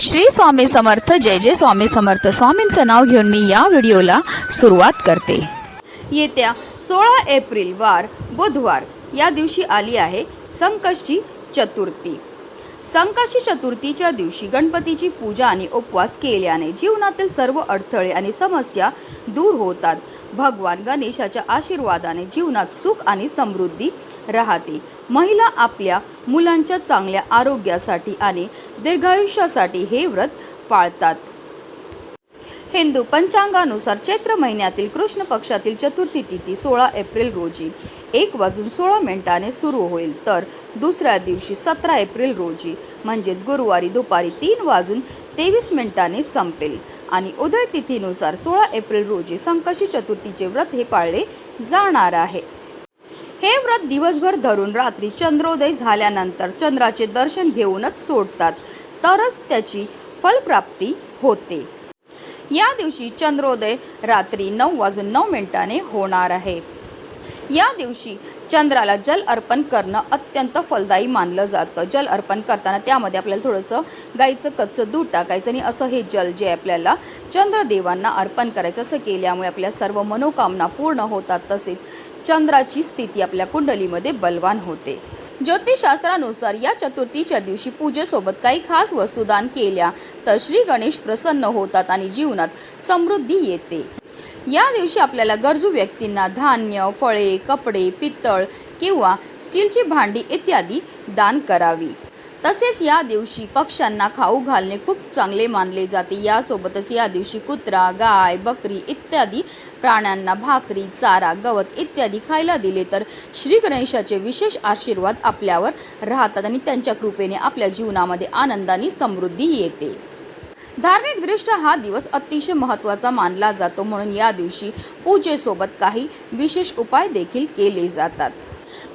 श्री स्वामी समर्थ जय जय स्वामी समर्थ. स्वामींचं नाव घेऊन मी या व्हिडिओला सुरुवात करते. येत्या सोळा एप्रिल वार बुधवार या दिवशी आली आहे संकष्टी चतुर्थी. संकष्टी चतुर्थीच्या दिवशी गणपतीची पूजा आणि उपवास केल्याने जीवनातील सर्व अडथळे आणि समस्या दूर होतात. भगवान गणेशाच्या आशीर्वादाने जीवनात सुख आणि समृद्धी राहते. महिला आपल्या मुलांच्या चांगल्या आरोग्यासाठी आणि दीर्घायुष्यासाठी हे व्रत पाळतात. हिंदू पंचांगानुसार चैत्र महिन्यातील कृष्ण पक्षातील चतुर्थी तिथी सोळा एप्रिल रोजी. एक वाजून सोळा मिनिटाने सुरू होईल तर दुसऱ्या दिवशी सतरा एप्रिल रोजी म्हणजेच गुरुवारी दुपारी तीन वाजून तेवीस मिनिटाने संपेल. आणि उदय तिथीनुसार सोळा एप्रिल रोजी संकशी चतुर्थीचे व्रत हे पाळले जाणार आहे. हे व्रत दिवसभर धरून रात्री चंद्रोदय झाल्यानंतर चंद्राचे दर्शन घेऊनच सोडतात तरच त्याची फलप्राप्ती होते. या दिवशी चंद्रोदय रात्री नऊ वाजून नऊ मिनिटाने होणार आहे. या दिवशी चंद्राला जल अर्पण करणं अत्यंत फलदायी मानलं जातं. जल अर्पण करताना त्यामध्ये आपल्याला थोडंसं गाईचं कच्चं दूध टाकायचं आणि असं हे जल जे आपल्याला चंद्रदेवांना अर्पण करायचं असं केल्यामुळे आपल्या सर्व मनोकामना पूर्ण होतात. तसेच चंद्राची स्थिती आपल्या कुंडलीमध्ये बलवान होते. ज्योतिषशास्त्रानुसार या चतुर्थीच्या दिवशी पूजेसोबत काही खास वस्तू दान केल्या तर श्री गणेश प्रसन्न होतात आणि जीवनात समृद्धी येते. या दिवशी आपल्याला गरजू व्यक्तींना धान्य फळे कपडे पितळ किंवा स्टीलची भांडी इत्यादी दान करावी. तसेच या दिवशी पक्ष्यांना खाऊ घालणे खूप चांगले मानले जाते. यासोबतच या दिवशी कुत्रा गाय बकरी इत्यादी प्राण्यांना भाकरी चारा गवत इत्यादी खायला दिले. तर श्री गणेशाचे विशेष आशीर्वाद आपल्यावर राहतात आणि त्यांच्या कृपेने आपल्या जीवनामध्ये आनंदाने समृद्धी येते. धार्मिकदृष्ट्या हा दिवस अतिशय महत्त्वाचा मानला जातो. म्हणून या दिवशी पूजेसोबत काही विशेष उपाय देखील केले जातात.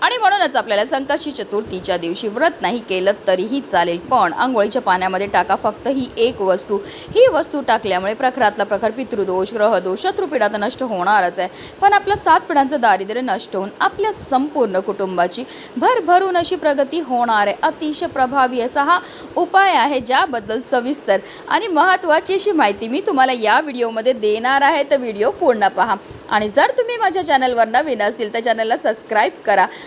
आणि म्हणूनच आपल्याला संकष्टी चतुर्थीच्या दिवशी व्रत नाही केलं तरीही चालेल पण आंघोळीच्या पाण्यामध्ये टाका फक्त ही एक वस्तू. ही वस्तू टाकल्यामुळे प्रखरातला प्रखर पितृदोष ग्रहदोष शत्रुपीडा तर नष्ट होणारच आहे. पण आपलं सात पिढ्यांचं दारिद्र्य नष्ट होऊन आपल्या संपूर्ण कुटुंबाची भरभरून अशी प्रगती होणार आहे. अतिशय प्रभावी असा हा उपाय आहे ज्याबद्दल सविस्तर आणि महत्त्वाची अशी माहिती मी तुम्हाला या व्हिडिओमध्ये देणार आहे. तर व्हिडिओ पूर्ण पहा. आणि जर तुम्ही माझ्या चॅनलवर नवीन असतील तर चॅनलला सबस्क्राईब करा.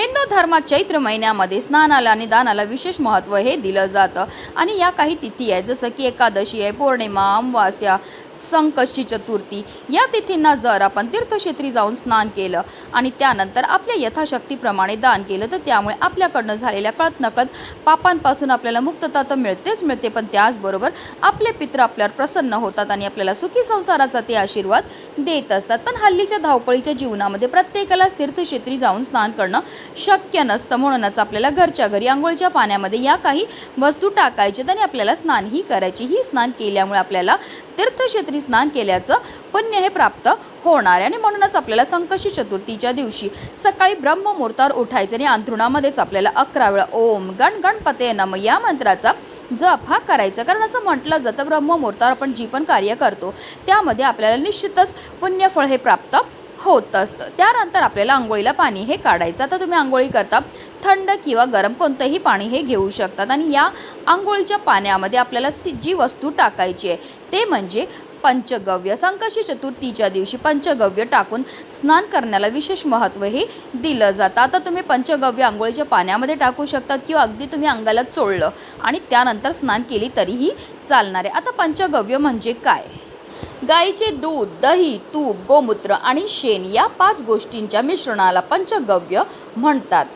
हिंदू धर्मात चैत्र महिन्यामध्ये स्नानाला आणि दानाला विशेष महत्त्व हे दिलं जातं. आणि या काही तिथी आहेत जसं की एकादशी आहे पौर्णिमा अमावास्या संकष्टी चतुर्थी. या तिथींना जर आपण तीर्थक्षेत्री जाऊन स्नान केलं आणि त्यानंतर आपल्या यथाशक्तीप्रमाणे दान केलं तर त्यामुळे आपल्याकडनं झालेल्या कळत नकळत पापांपासून आपल्याला मुक्तता तर मिळतेच मिळते पण त्याचबरोबर आपले पित्र आपल्यावर प्रसन्न होतात आणि आपल्याला सुखी संसाराचा ते आशीर्वाद देत असतात. पण हल्लीच्या धावपळीच्या जीवनामध्ये प्रत्येकालाच तीर्थक्षेत्री जाऊन स्नान करणं शक्य नसतं म्हणूनच आपल्याला घरच्या घरी आंघोळीच्या पाण्यामध्ये या काही वस्तू टाकायच्यात आणि आपल्याला स्नानही करायची. ही स्नान केल्यामुळे आपल्याला तीर्थक्षेत्री स्नान केल्याचं पुण्य हे प्राप्त होणार आहे. आणि म्हणूनच आपल्याला संकष्टी चतुर्थीच्या दिवशी सकाळी ब्रह्ममुहूर्तावर उठायचं आणि अंथरुणामध्येच आपल्याला अकरा वेळा ओम गण गणपते नम या मंत्राचा जप हा करायचा. कारण असं म्हटलं जातं ब्रह्ममुहूर्तावर आपण जी पण कार्य करतो त्यामध्ये आपल्याला निश्चितच पुण्यफळ हे प्राप्त होत असतं. त्यानंतर आपल्याला आंघोळीला पाणी हे काढायचं. आता तुम्ही आंघोळी करता थंड किंवा गरम कोणतंही पाणी हे घेऊ शकतात. आणि या आंघोळीच्या पाण्यामध्ये आपल्याला सी जी वस्तू टाकायची आहे ते म्हणजे पंचगव्य. संकष्टी चतुर्थीच्या दिवशी पंचगव्य टाकून स्नान करण्याला विशेष महत्त्व हे दिलं जातं. आता तुम्ही पंचगव्य आंघोळीच्या पाण्यामध्ये टाकू शकतात किंवा अगदी तुम्ही अंगाला चोळलं आणि त्यानंतर स्नान केली तरीही चालणार आहे. आता पंचगव्य म्हणजे काय? गाईचे दूध दही तूप गोमूत्र आणि शेण या पाच गोष्टींच्या मिश्रणाला पंचगव्य म्हणतात.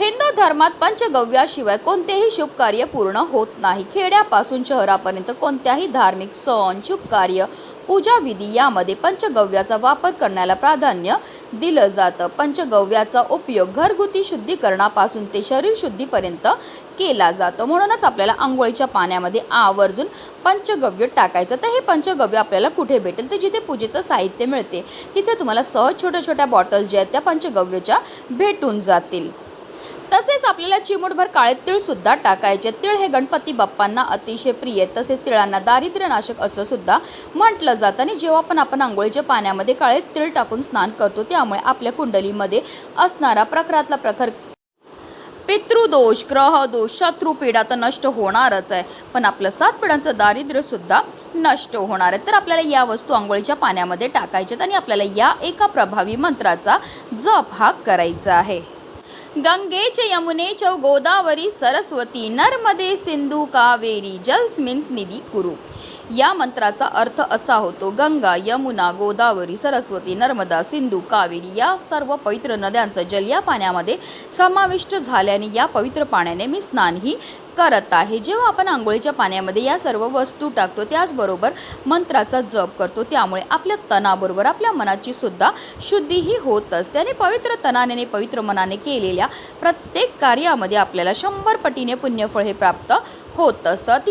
हिंदू धर्मात पंचगव्याशिवाय कोणतेही शुभ कार्य पूर्ण होत नाही. खेड्यापासून शहरापर्यंत कोणत्याही धार्मिक सण शुभ कार्य पूजाविधी यामध्ये पंचगव्याचा वापर करण्याला प्राधान्य दिलं जातं. पंचगव्याचा उपयोग घरगुती शुद्धीकरणापासून ते शरीर शुद्धीपर्यंत केला जातो. म्हणूनच आपल्याला आंघोळीच्या पाण्यामध्ये आवर्जून पंचगव्य टाकायचं. तर हे पंचगव्य आपल्याला कुठे भेटेल? तर जिथे पूजेचं साहित्य मिळते तिथे तुम्हाला सहज छोट्या छोट्या बॉटल ज्या आहेत त्या पंचगव्याच्या भेटून जातील. तसेच आपल्याला चिमूटभर काळे तीळ सुद्धा टाकायचे. तीळ हे गणपती बाप्पांना अतिशय प्रिय तसेच तिळांना दारिद्र्यनाशक असं सुद्धा म्हटलं जातं. आणि जेव्हा पण आपण आंघोळीच्या पाण्यामध्ये काळे तीळ टाकून स्नान करतो त्यामुळे आपल्या कुंडलीमध्ये असणारा प्रखरातला प्रखर पितृदोष ग्रहदोष शत्रुपीडा तर नष्ट होणारच आहे. पण आपलं सात पिढ्यांचं दारिद्र्यसुद्धा नष्ट होणार आहे. तर आपल्याला या वस्तू आंघोळीच्या पाण्यामध्ये टाकायच्यात आणि आपल्याला या एका प्रभावी मंत्राचा जप हा करायचा आहे. गंगेच यमुनेच यमुने च गोदावरी सरस्वती नर्मदे सिंधू कावेरी जल्स मीन्स निधी कुरु या मंत्राचा अर्थ असा होतो गंगा यमुना गोदावरी सरस्वती नर्मदा सिंधू कावेरी या सर्व पवित्र नद्यांचं जल या पाण्यामध्ये समाविष्ट झाल्याने या पवित्र पाण्याने मी स्नानही करत आहे. जेव्हा आपण आंघोळीच्या पाण्यामध्ये या सर्व वस्तू टाकतो त्याचबरोबर मंत्राचा जप करतो त्यामुळे आपल्या तणाबरोबर आपल्या मनाची सुद्धा शुद्धीही होत असते आणि पवित्र तणाने पवित्र मनाने केलेल्या प्रत्येक कार्यामध्ये आपल्याला शंभर पटीने पुण्यफळ हे प्राप्त होत असतं.